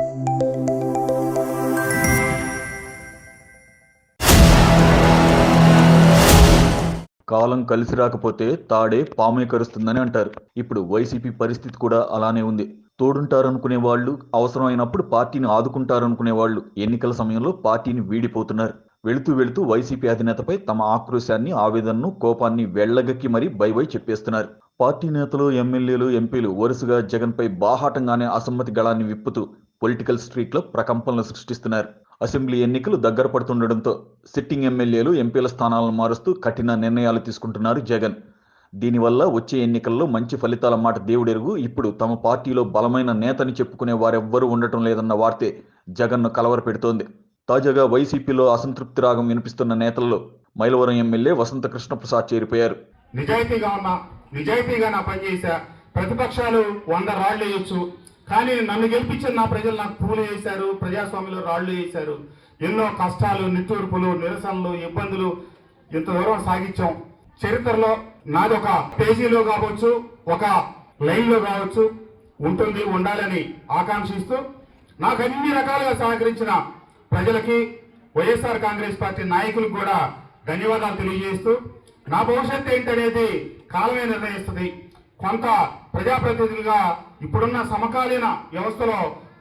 కాలం కలిసి రాకపోతే తాడే పామే కరుస్తుందని అంటారు. ఇప్పుడు వైసీపీ పరిస్థితి కూడా అలానే ఉంది. తోడుంటారనుకునే వాళ్ళు అవసరమైనప్పుడు పార్టీని ఆదుకుంటారనుకునే వాళ్ళు ఎన్నికల సమయంలో పార్టీని వీడిపోతున్నారు. వెళుతూ వెళుతూ వైసీపీ అధినేతపై తమ ఆక్రోశాన్ని ఆవేదనను కోపాన్ని వెళ్ళగక్కి మరీ బై బై చెప్పేస్తున్నారు. పార్టీ నేతలు ఎమ్మెల్యేలు ఎంపీలు వరుసగా జగన్పై బాహాటంగానే అసమ్మతి గళాన్ని విప్పుతూ పొలిటికల్ స్ట్రీట్లో ప్రకంపనలు సృష్టిస్తున్నారు. అసెంబ్లీ ఎన్నికలు దగ్గర పడుతుండటంతో సిట్టింగ్ ఎమ్మెల్యేలు ఎంపీల స్థానాలను మారుస్తూ కఠిన నిర్ణయాలు తీసుకుంటున్నారు జగన్. దీనివల్ల వచ్చే ఎన్నికల్లో మంచి ఫలితాల మాట దేవుడెరుగు. ఇప్పుడు తమ పార్టీలో బలమైన నేతని చెప్పుకునే వారెవ్వరూ ఉండటం లేదన్న వార్తే జగన్ను కలవరపెడుతోంది. తాజాగా వైసీపీలో అసంతృప్తి రాగం వినిపిస్తున్న నేతల్లో మైలవరం ఎమ్మెల్యే వసంత కృష్ణప్రసాద్ చేరిపోయారు. నిజాయితీగా ఉన్నా నిజాయితీగా నా పనిచేసా ప్రతిపక్షాలు వంద రాళ్ళు వేయొచ్చు. కానీ నన్ను గెలిపించిన నా ప్రజలు నాకు పూలు వేశారు ప్రజాస్వామ్యంలో రాళ్ళు వేశారు. ఎన్నో కష్టాలు నిట్టూర్పులు నిరసనలు ఇబ్బందులు ఇంత దూరం సాగించాం. చరిత్రలో నాది ఒక పేజీలో కావచ్చు ఒక లైన్లో కావచ్చు ఉంటుంది ఉండాలని ఆకాంక్షిస్తూ నాకు అన్ని రకాలుగా సహకరించిన ప్రజలకి వైఎస్ఆర్ కాంగ్రెస్ పార్టీ నాయకులకు కూడా ధన్యవాదాలు తెలియజేస్తూ నా భవిష్యత్తు ఏంటనేది కాలమే నిర్ణయిస్తుంది. కొంత ప్రజాప్రతినిధులుగా ఇప్పుడున్న సమకాలీన వ్యవస్థలో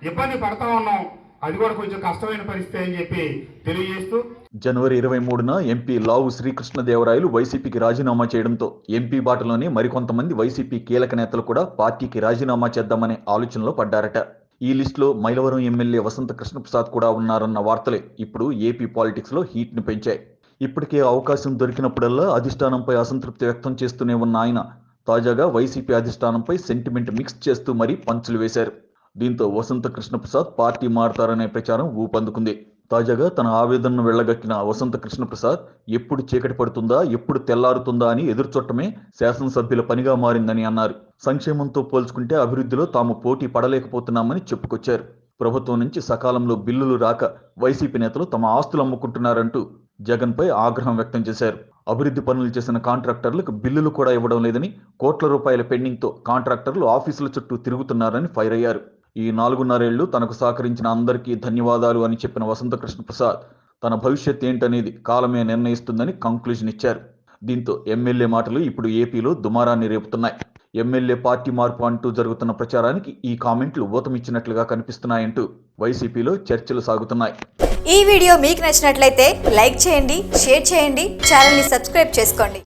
ఇబ్బంది పడతా ఉన్నాం. అది కూడా కొంచెం కష్టమైన పరిస్థితి అని చెప్పి తెలియజేస్తూ జనవరి ఇరవై మూడున ఎంపీ లావు శ్రీకృష్ణదేవరాయలు వైసీపీకి రాజీనామా చేయడంతో ఎంపీ బాటలోనే మరికొంతమంది వైసీపీ కీలక నేతలు కూడా పార్టీకి రాజీనామా చేద్దామనే ఆలోచనలో పడ్డారట. ఈ లిస్టులో మైలవరం ఎమ్మెల్యే వసంత కృష్ణప్రసాద్ కూడా ఉన్నారన్న వార్తలే ఇప్పుడు ఏపీ పాలిటిక్స్లో హీట్ పెంచాయి. ఇప్పటికే అవకాశం దొరికినప్పుడల్లా అధిష్టానంపై అసంతృప్తి వ్యక్తం చేస్తూనే ఉన్న ఆయన తాజాగా వైసీపీ అధిష్టానంపై సెంటిమెంట్ మిక్స్ చేస్తూ మరీ పంచులు వేశారు. దీంతో వసంత కృష్ణప్రసాద్ పార్టీ మారతారనే ప్రచారం ఊపందుకుంది. తాజాగా తన ఆవేదనను వెళ్ళగక్కిన వసంత కృష్ణప్రసాద్ ఎప్పుడు చీకటి పడుతుందా ఎప్పుడు తెల్లారుతుందా అని ఎదురుచొట్టమే శాసనసభ్యుల పనిగా మారిందని అన్నారు. సంక్షేమంతో పోల్చుకుంటే అభివృద్ధిలో తాము పోటీ పడలేకపోతున్నామని చెప్పుకొచ్చారు. ప్రభుత్వం నుంచి సకాలంలో బిల్లులు రాక వైసీపీ నేతలు తమ ఆస్తులు అమ్ముకుంటున్నారంటూ జగన్పై ఆగ్రహం వ్యక్తం చేశారు. అభివృద్ధి పనులు చేసిన కాంట్రాక్టర్లకు బిల్లులు కూడా ఇవ్వడం లేదని కోట్ల రూపాయల పెండింగ్తో కాంట్రాక్టర్లు ఆఫీసుల చుట్టూ తిరుగుతున్నారని ఫైర్ అయ్యారు. ఈ నాలుగున్నరేళ్ళు తనకు సహకరించిన అందరికీ ధన్యవాదాలు అని చెప్పిన వసంతకృష్ణ ప్రసాద్ తన భవిష్యత్ ఏంటనేది కాలమే నిర్ణయిస్తుందని కంక్లూజన్ ఇచ్చారు. దీంతో ఎమ్మెల్యే మాటలు ఇప్పుడు ఏపీలో దుమారాన్ని రేపుతున్నాయి. ఎమ్మెల్యే పార్టీ మార్పు అంటూ జరుగుతున్న ప్రచారానికి ఈ కామెంట్లు ఊతమిచ్చినట్లుగా కనిపిస్తున్నాయంటూ వైసీపీలో చర్చలు సాగుతున్నాయి. ఈ వీడియో మీకు నచ్చినట్లయితే లైక్ చేయండి షేర్ చేయండి ఛానల్ని సబ్స్క్రైబ్ చేసుకోండి.